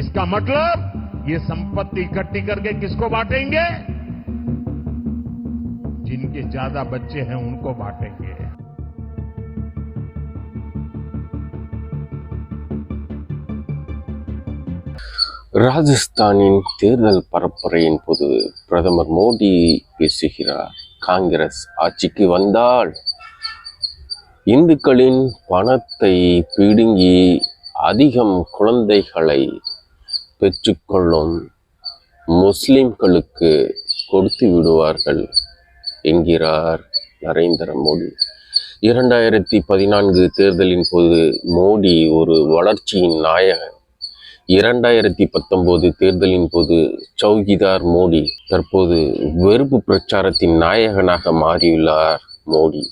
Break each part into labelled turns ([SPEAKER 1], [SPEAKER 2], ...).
[SPEAKER 1] इसका मतलब ये संपत्ति इकट्ठी करके किसको बांटेंगे जिनके ज्यादा बच्चे हैं उनको बांटेंगे
[SPEAKER 2] ராஜஸ்தானின் தேர்தல் பரப்புரையின் போது பிரதமர் மோடி பேசுகிறார் காங்கிரஸ் ஆட்சிக்கு வந்தால் இந்துக்களின் பணத்தை பிடுங்கி அதிகம் குழந்தைகளை பெற்றுக்கொள்ளும் முஸ்லிம்களுக்கு கொடுத்து விடுவார்கள் என்கிறார் நரேந்திர மோடி. இரண்டாயிரத்தி பதினான்கு தேர்தலின் போது மோடி ஒரு வளர்ச்சியின் நாயகன். இரண்டாயிரத்தி பத்தொன்பது தேர்தலின் போது சௌகிதார் மோடி தற்போது வெறுப்பு பிரச்சாரத்தின் நாயகனாக மாறியுள்ளார் மோடி.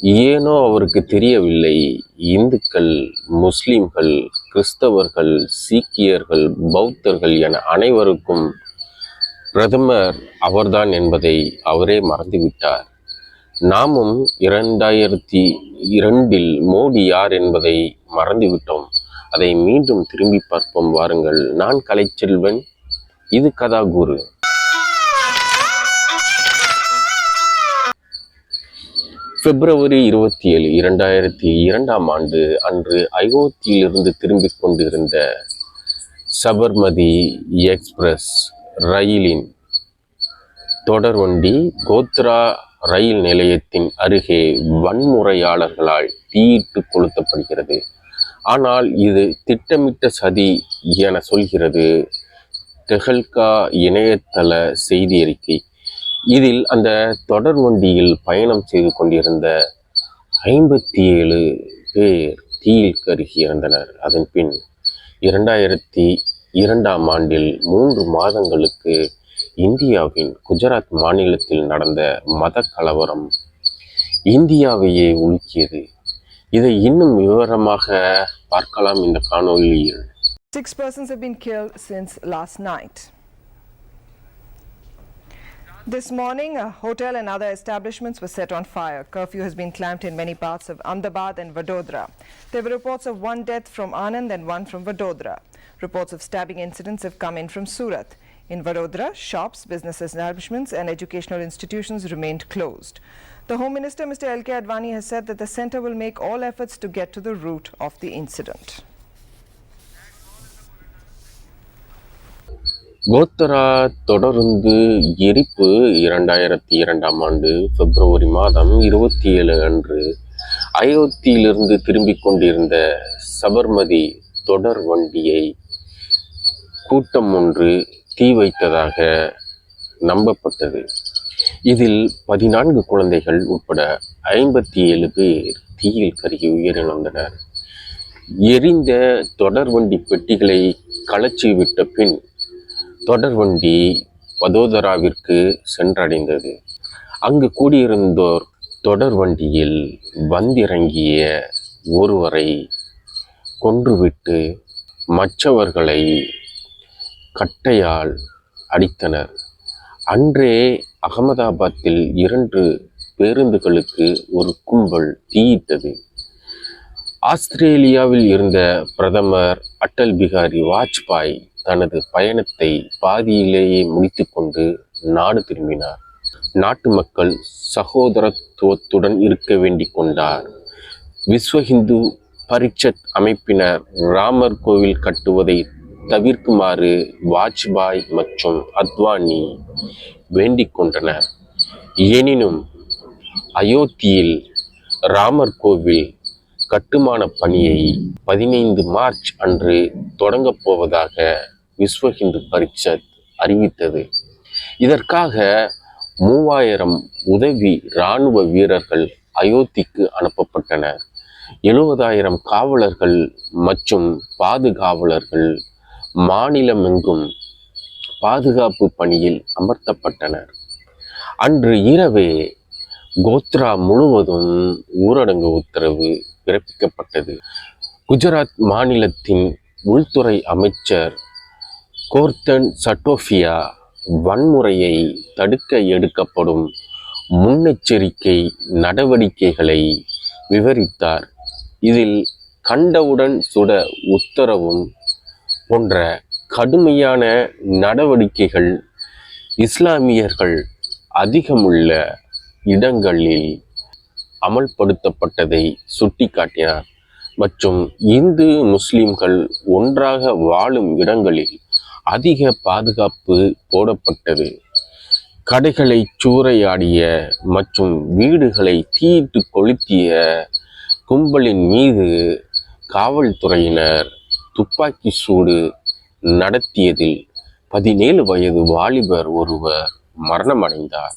[SPEAKER 2] ஏனோ அவருக்கு தெரியவில்லை. இந்துக்கள் முஸ்லிம்கள் கிறிஸ்தவர்கள் சீக்கியர்கள் பௌத்தர்கள் என அனைவருக்கும் பிரதமர் அவர்தான் என்பதை அவரே மறந்துவிட்டார். நாமும் இரண்டாயிரத்தி இரண்டில் மோடி யார் என்பதை மறந்துவிட்டோம். அதை மீண்டும் திரும்பி பார்ப்போம் வாருங்கள். நான் கலைச்செல்வன் இது கதாகுரு. பிப்ரவரி இருபத்தி ஏழு இரண்டாயிரத்தி இரண்டாம் ஆண்டு அன்று அயோத்தியிலிருந்து திரும்பிக் கொண்டிருந்த சபர்மதி எக்ஸ்பிரஸ் ரயிலின் தொடர்வண்டி கோத்ரா ரயில் நிலையத்தின் அருகே வன்முறையாளர்களால் தீயிட்டு கொளுத்தப்படுகிறது. ஆனால் இது திட்டமிட்ட சதி என சொல்கிறது தெஹல்கா இணையதள செய்தி அறிக்கை. இதில் அந்த தொடர் வண்டியில் பயணம் செய்து கொண்டிருந்த ஐம்பத்தி ஏழு பேர் தீயில் கருகி இறந்தனர். அதன் பின் இரண்டாயிரத்தி இரண்டாம் ஆண்டில் மூன்று மாதங்களுக்கு இந்தியாவின் குஜராத் மாநிலத்தில் நடந்த மத கலவரம் இந்தியாவையே உலுக்கியது. இதை இன்னும் விவரமாக பார்க்கலாம் இந்த காணொலியில்
[SPEAKER 3] Six persons have been killed since last night. This morning, a hotel and other establishments were set on fire. Curfew has been clamped in many parts of Ahmedabad and Vadodara. There were reports of one death from Anand and one from Vadodara. Reports of stabbing incidents have come in from Surat. In Vadodara, shops, business establishments, and educational institutions remained closed. The Home Minister, Mr. L.K. Advani, has said that the centre will make all efforts to get to the root of the incident.
[SPEAKER 2] கோத்தரா தொடர்ந்து எரிப்பு இரண்டாயிரத்தி இரண்டாம் ஆண்டு பிப்ரவரி மாதம் இருபத்தி ஏழு அன்று அயோத்தியிலிருந்து திரும்பிக் கொண்டிருந்த சபர்மதி தொடர் வண்டியை கூட்டம் ஒன்று தீ வைத்ததாக நம்பப்பட்டது. இதில் பதினான்கு குழந்தைகள் உட்பட ஐம்பத்தி ஏழு பேர் தீயில் கருகி உயிரிழந்தனர். எரிந்த தொடர்வண்டி பெட்டிகளை கலச்சி விட்ட பின் தொடர்வண்டி வதோதராவிற்கு சென்றடைந்தது. அங்கு கூடியிருந்தோர் தொடர்வண்டியில் வந்திறங்கிய ஒருவரை கொன்றுவிட்டு மற்றவர்களை கட்டையால் அடித்தனர். அன்றே அகமதாபாத்தில் இரண்டு பேருந்துகளுக்கு ஒரு கும்பல் தீயிட்டது ஆஸ்திரேலியாவில் இருந்த பிரதமர் அட்டல் பிகாரி வாஜ்பாய் தனது பயணத்தை பாதியிலேயே முடித்துக்கொண்டு நாடு திரும்பினார். நாட்டு மக்கள் சகோதரத்துவத்துடன் இருக்க வேண்டி கொண்டார். விஸ்வ ஹிந்து பரிஷத் அமைப்பினர் ராமர் கோவில் கட்டுவதை தவிர்க்குமாறு வாஜ்பாய் மற்றும் அத்வானி வேண்டிக் கொண்டனர். எனினும் அயோத்தியில் ராமர் கோவில் கட்டுமான பணியை பதினைந்து மார்ச் அன்று தொடங்கப் போவதாக விஸ்வ ஹிந்து பரிஷத் அறிவித்தது. இதற்காக மூவாயிரம் உதவி இராணுவ வீரர்கள் அயோத்திக்கு அனுப்பப்பட்டனர். எழுபதாயிரம் காவலர்கள் மற்றும் பாதுகாவலர்கள் மாநிலமெங்கும் பாதுகாப்பு பணியில் அமர்த்தப்பட்டனர். அன்று இரவே கோத்ரா முழுவதும் ஊரடங்கு உத்தரவு பிறப்பிக்கப்பட்டது. குஜராத் மாநிலத்தின் உள்துறை அமைச்சர் கோர்த்தன் சட்டோஃபியா வன்முறையை தடுக்க எடுக்கப்படும் முன்னெச்சரிக்கை நடவடிக்கைகளை விவரித்தார். இதில் கண்டவுடன் சுட உத்தரவும் போன்ற கடுமையான நடவடிக்கைகள் இஸ்லாமியர்கள் அதிகமுள்ள இடங்களில் அமல்படுத்தப்பட்டதை சுட்டிக்காட்டினார். மற்றும் இந்து முஸ்லிம்கள் ஒன்றாக வாழும் இடங்களில் அதிக பாதுகாப்பு போடப்பட்டது. கடைகளை சூறையாடிய மற்றும் வீடுகளை தீயிட்டு கொளுத்திய கும்பலின் மீது காவல்துறையினர் துப்பாக்கி சூடு நடத்தியதில் பதினேழு வயது வாலிபர் ஒருவர் மரணமடைந்தார்.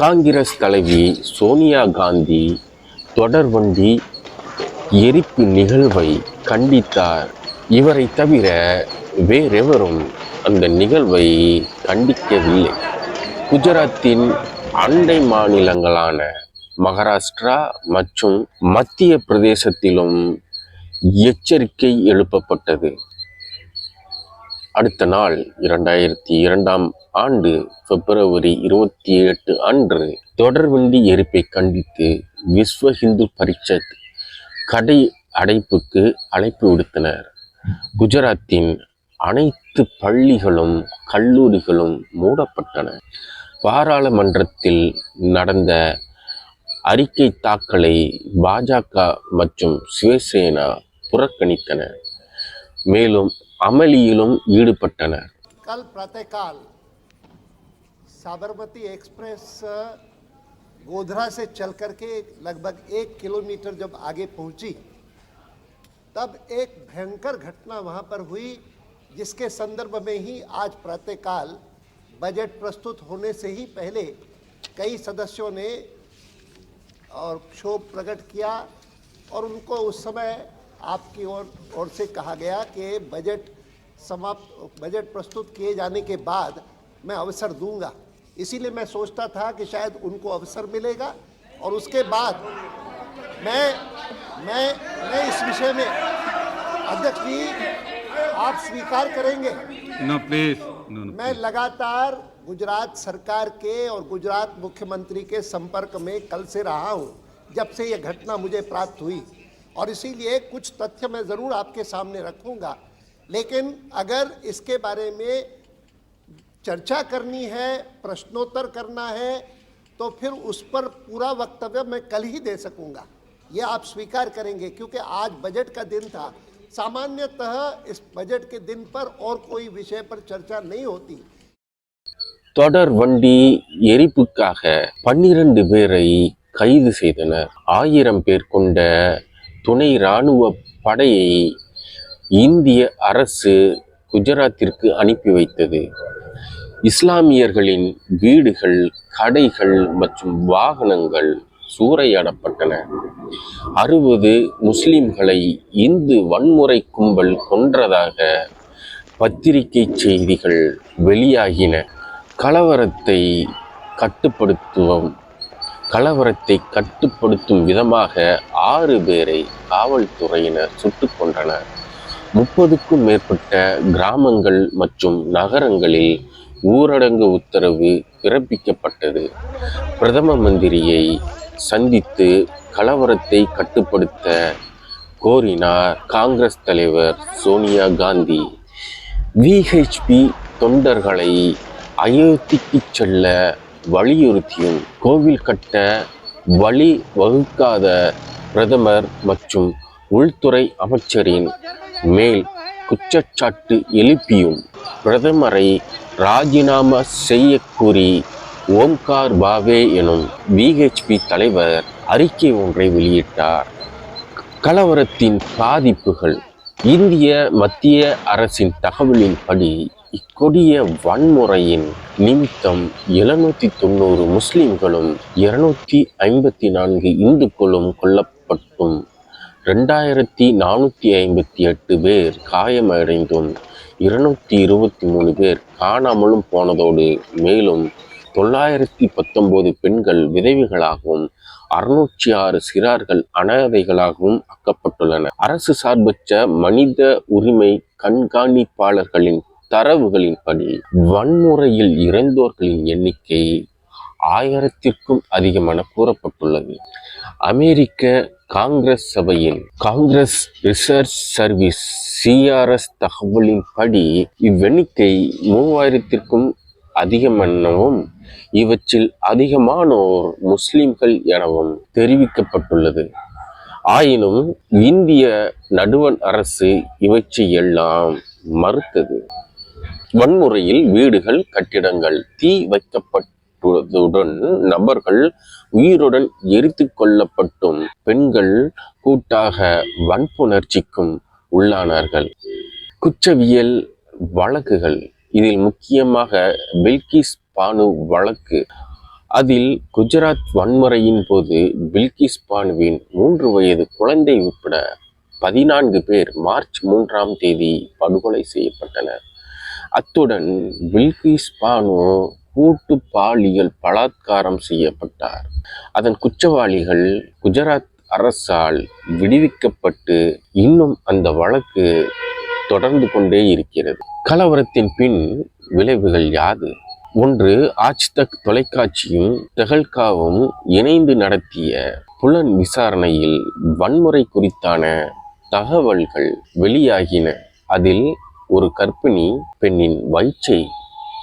[SPEAKER 2] காங்கிரஸ் தலைவி சோனியா காந்தி தொடர்வண்டி எரிப்பு நிகழ்வை கண்டித்தார். இவரை தவிர வேறெவரும் அந்த நிகழ்வை கண்டிக்கவில்லை. குஜராத்தின் அண்டை மாநிலங்களான மகாராஷ்டிரா மற்றும் மத்திய பிரதேசத்திலும் எச்சரிக்கை எழுப்பப்பட்டது. அடுத்த நாள் இரண்டாயிரத்தி இரண்டாம் ஆண்டு பிப்ரவரி இருபத்தி எட்டு அன்று தொடர்வண்டி எரிப்பை கண்டித்து விஸ்வ இந்து பரிஷத் கடை அடைப்புக்கு அழைப்பு விடுத்தனர். குஜராத்தின் அனைத்து பள்ளிகளும் கல்லூரிகளும் மூடப்பட்டன. பாராளுமன்றத்தில் நடந்த அறிக்கை தாக்கலை பாஜக மற்றும் சிவசேனா புறக்கணித்தன மேலும் அமளியிலும் ஈடுபட்டனர்
[SPEAKER 4] कल प्रातःकाल साबरमती एक्सप्रेस अ, गोधरा से चल करके लगभग एक किलोमीटर जब आगे पहुंची तब एक भयंकर घटना वहां पर हुई जिसके संदर्भ में ही आज प्रातःकाल बजट प्रस्तुत होने से ही पहले कई सदस्यों ने और क्षोभ प्रकट किया और उनको उस समय आपकी ओर ओर से कहा गया कि बजट समाप्त बजट प्रस्तुत किए जाने के बाद मैं अवसर दूँगा इसीलिए मैं सोचता था कि शायद उनको अवसर मिलेगा और उसके बाद मैं मैं मैं इस विषय में अध्यक्ष जी आप स्वीकार करेंगे.
[SPEAKER 5] No, no.
[SPEAKER 4] मैं लगातार गुजरात सरकार के और गुजरात मुख्यमंत्री के संपर्क में कल से रहा हूँ जब से यह घटना मुझे प्राप्त हुई और इसीलिए कुछ तथ्य मैं ज़रूर आपके सामने रखूंगा लेकिन अगर इसके बारे में चर्चा करनी है प्रश्नोत्तर करना है तो फिर उस पर पूरा वक्तव्य मैं कल ही दे सकूंगा ये आप स्वीकार करेंगे क्योंकि आज बजट का दिन था सामान्यतः इस बजट के दिन पर और कोई विषय पर चर्चा नहीं होती
[SPEAKER 2] தொடர் வண்டி எரிப்புக்காக பன்னிரண்டு பேரை கைது செய்தனர் ஆயிரம் பேர் கொண்ட துணை இராணுவ படையை இந்திய அரசு குஜராத்திற்கு அனுப்பி வைத்தது. இஸ்லாமியர்களின் வீடுகள் கடைகள் மற்றும் வாகனங்கள் சூறையாடப்பட்டன. அறுபது முஸ்லிம்களை இந்து வன்முறை கும்பல் கொன்றதாக பத்திரிகை செய்திகள் வெளியாகின. கலவரத்தை கட்டுப்படுத்துவோம் கலவரத்தை கட்டுப்படுத்தும் விதமாக ஆறு பேரை காவல்துறையினர் சுட்டு கொன்றனர். முப்பதுக்கும் மேற்பட்ட கிராமங்கள் மற்றும் நகரங்களில் ஊரடங்கு உத்தரவு பிறப்பிக்கப்பட்டது. பிரதம மந்திரியை சந்தித்து கலவரத்தை கட்டுப்படுத்த கோரினார் காங்கிரஸ் தலைவர் சோனியா காந்தி. விஹெச்பி தொண்டர்களை அயோத்திக்கு செல்ல வலியுறுத்தியும் கோவில் கட்ட வழி வகுக்காத பிரதமர் மற்றும் உள்துறை அமைச்சரின் மேல் குற்றச்சாட்டு எழுப்பியும் பிரதமரை ராஜினாமா செய்ய கூறி ஓம்கார் பாவே எனும் பிஹெச்பி தலைவர் அறிக்கை ஒன்றை வெளியிட்டார். கலவரத்தின் பாதிப்புகள் இந்திய மத்திய அரசின் தகவலின்படி இக்கொடிய வன்முறையின் நிமித்தம் எழுநூத்தி தொண்ணூறு முஸ்லிம்களும் இருநூத்தி ஐம்பத்தி நான்கு இந்துக்களும் கொல்லப்பட்டும். ரெண்டாயிரத்தி நானூற்றி ஐம்பத்தி எட்டு பேர் காயமடைந்தும் இருநூத்தி இருபத்தி மூணு பேர் காணாமலும் போனதோடு மேலும் தொள்ளாயிரத்தி பத்தொன்பது பெண்கள் விதவைகளாகவும் அறுநூற்றி ஆறு சிறார்கள் அனாதைகளாகவும் ஆக்கப்பட்டுள்ளன அரசு சார்பற்ற மனித உரிமை கண்காணிப்பாளர்களின் தரவுகளின்படி வன்முறையில் இறந்தோர்களின் எண்ணிக்கை ஆயிரத்திற்கும் அதிகமென கூறப்பட்டுள்ளது. அமெரிக்க காங்கிரஸ் சபையின் காங்கிரஸ் ரிசர்ச் சர்வீஸ் சிஆர்எஸ் தகவலின்படி இவ்வெண்ணிக்கை மூவாயிரத்திற்கும் அதிகமெனவும் இவற்றில் அதிகமானோர் முஸ்லிம்கள் எனவும் தெரிவிக்கப்பட்டுள்ளது. ஆயினும் இந்திய நடுவண் அரசு இவற்றை எல்லாம் மறுத்தது. வன்முறையில் வீடுகள் கட்டிடங்கள் தீ வைக்கப்பட்டதுடன் நபர்கள் உயிருடன் எரித்து கொள்ளப்பட்டும் பெண்கள் கூட்டாக வன்புணர்ச்சிக்கும் உள்ளானார்கள். குற்றவியல் வழக்குகள். இதில் முக்கியமாக பில்கிஸ் பானு வழக்கு. அதில் குஜராத் வன்முறையின் போது பில்கிஸ் பானுவின் மூன்று வயது குழந்தை உட்பட பதினான்கு பேர் மார்ச் மூன்றாம் தேதி படுகொலை செய்யப்பட்டனர். அத்துடன் பில்கிஸ் பானு கூட்டு பாலியல் பலாத்காரம் செய்யப்பட்டார். அதன் குற்றவாளிகள் குஜராத் அரசால் விடுவிக்கப்பட்டு இன்னும் அந்த வழக்கு தொடர்ந்து கொண்டே இருக்கிறது. கலவரத்தின் பின் விளைவுகள் யாது? ஒன்று ஆஜ்தக் தொலைக்காட்சியும் தெஹல்காவும் இணைந்து நடத்திய புலன் விசாரணையில் வன்முறை குறித்தான தகவல்கள் வெளியாகின. அதில் ஒரு கர்ப்பிணி பெண்ணின் வயிற்றை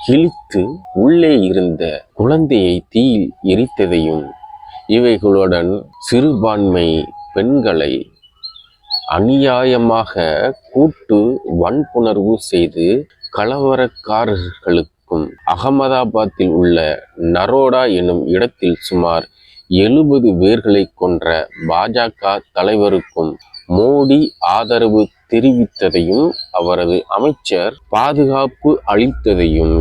[SPEAKER 2] கிழித்து உள்ளே இருந்த குழந்தையை தீயில் எரித்ததையும் இவைகளுடன் சிறுபான்மை பெண்களை அநியாயமாக கூட்டு வன்புணர்வு செய்து கலவரக்காரர்களுக்கும் அகமதாபாத்தில் உள்ள நரோடா எனும் இடத்தில் சுமார் எழுபது பேர்களை கொன்ற பாஜக தலைவருக்கும் மோடி ஆதரவு தெரிவித்ததையும் அவரது அமைச்சர் பாதுகாப்பு அளித்ததையும்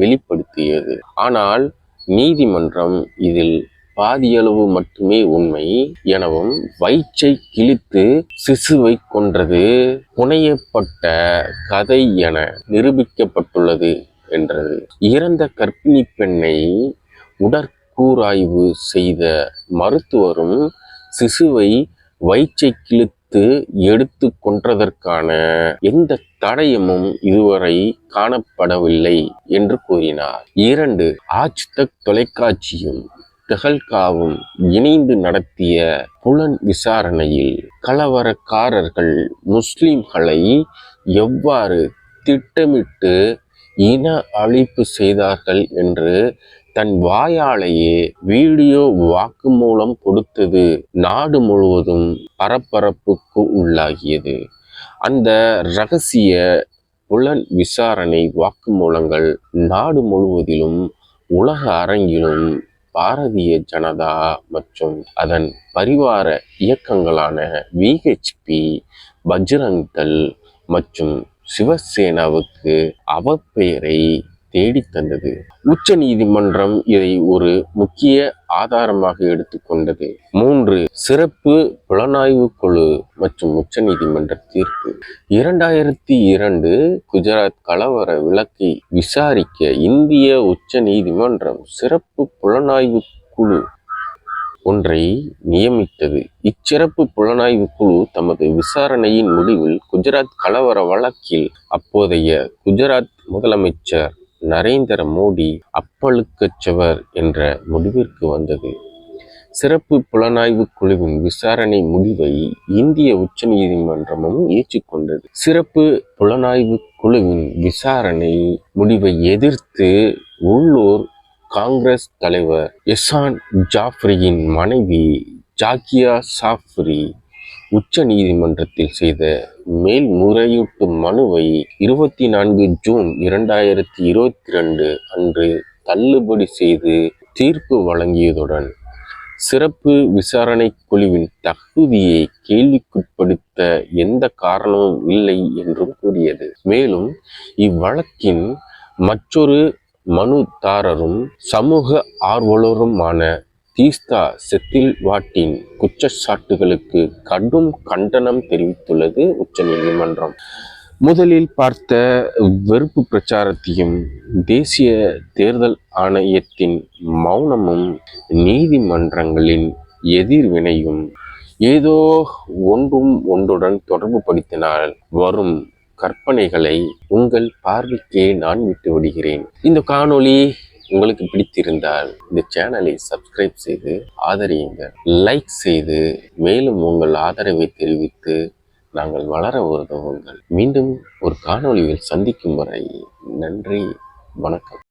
[SPEAKER 2] வெளிப்படுத்தியது. ஆனால் நீதிமன்றம் இதில் பாதியளவு மட்டுமே உண்மை எனவும் வயிற்றை கிழித்து சிசுவை கொன்றது புனையப்பட்ட கதை என நிரூபிக்கப்பட்டுள்ளது என்றது. இறந்த கர்ப்பிணி பெண்ணை உடற்கூராய்வு செய்த மருத்துவரும் சிசுவை வயிற்றை கிழித்து எடுத்து கொன்றதற்கான எந்த தடயமும் இதுவரை காணப்படவில்லை என்று கூறினார். இரண்டு ஆஜ் தக் தொலைக்காட்சியும் தெஹல்காவும் இணைந்து நடத்திய புலன் விசாரணையில் கலவரக்காரர்கள் முஸ்லிம்களை எவ்வாறு திட்டமிட்டு இன அழிப்பு செய்தார்கள் என்று தன் வாயாலேயே வீடியோ வாக்குமூலம் கொடுத்தது நாடு முழுவதும் பரபரப்புக்கு உள்ளாகியது. அந்த ரகசிய புலன் விசாரணை வாக்குமூலங்கள் நாடு முழுவதிலும் உலக அரங்கிலும் பாரதிய ஜனதா மற்றும் அதன் பரிவார இயக்கங்களான விஹெச்பி பஜ்ரங் மற்றும் சிவசேனாவுக்கு அவப்பெயரை தேடித் தந்தது. உச்ச நீதிமன்றம் இதை ஒரு முக்கிய ஆதாரமாக எடுத்துக்கொண்டது மூன்று சிறப்பு புலனாய்வு குழு மற்றும் உச்ச நீதிமன்ற தீர்ப்பு. இரண்டாயிரத்தி இரண்டு குஜராத் கலவர விளக்கை விசாரிக்க இந்திய உச்ச நீதிமன்றம் சிறப்பு புலனாய்வு குழு ஒன்றை நியமித்தது. இச்சிறப்பு புலனாய்வு குழு தமது விசாரணையின் முடிவில் குஜராத் கலவர வழக்கில் அப்போதைய குஜராத் முதலமைச்சர் நரேந்திர மோடி அப்பழுக்கற்றவர் என்ற முடிவிற்கு வந்தது. சிறப்பு புலனாய்வு குழுவின் விசாரணை முடிவை இந்திய உச்சநீதிமன்றமும் ஏற்றுக்கொண்டது சிறப்பு புலனாய்வு குழுவின் விசாரணை முடிவை எதிர்த்து உள்ளூர் காங்கிரஸ் தலைவர் எசான் ஜாஃப்ரியின் மனைவி ஜாக்கியா சாஃப்ரி உச்ச நீதிமன்றத்தில் செய்த மேல்முறையீட்டு மனுவை இருபத்தி நான்கு ஜூன் இரண்டாயிரத்தி இருபத்தி ரெண்டு அன்று தள்ளுபடி செய்து தீர்ப்பு வழங்கியதுடன் சிறப்பு விசாரணை குழுவின் தகுதியை கேள்விக்குட்படுத்த எந்த காரணமும் இல்லை என்றும் கூறியது. மேலும் இவ்வழக்கின் மற்றொரு மனுதாரரும் சமூக ஆர்வலருமான தீஸ்தா செத்தில் வாட்டின் குற்றச்சாட்டுகளுக்கு கடும் கண்டனம் தெரிவித்துள்ளது உச்சநீதிமன்றம். முதலில் பார்த்த வெறுப்பு பிரச்சாரத்தையும் தேசிய தேர்தல் ஆணையத்தின் மௌனமும் நீதிமன்றங்களின் எதிர்வினையும் ஏதோ ஒன்றும் ஒன்றுடன் தொடர்பு படுத்தினால் வரும் கற்பனைகளை உங்கள் பார்வைக்கே நான் விட்டு விடுகிறேன். இந்த காணொளி உங்களுக்கு பிடித்திருந்தால் இந்த சேனலை சப்ஸ்கிரைப் செய்து ஆதரியுங்கள் லைக் செய்து மேலும் உங்கள் ஆதரவை தெரிவித்து நாங்கள் வளர உதவுங்கள் மீண்டும் ஒரு காணொளியில் சந்திக்கும் வரை நன்றி வணக்கம்.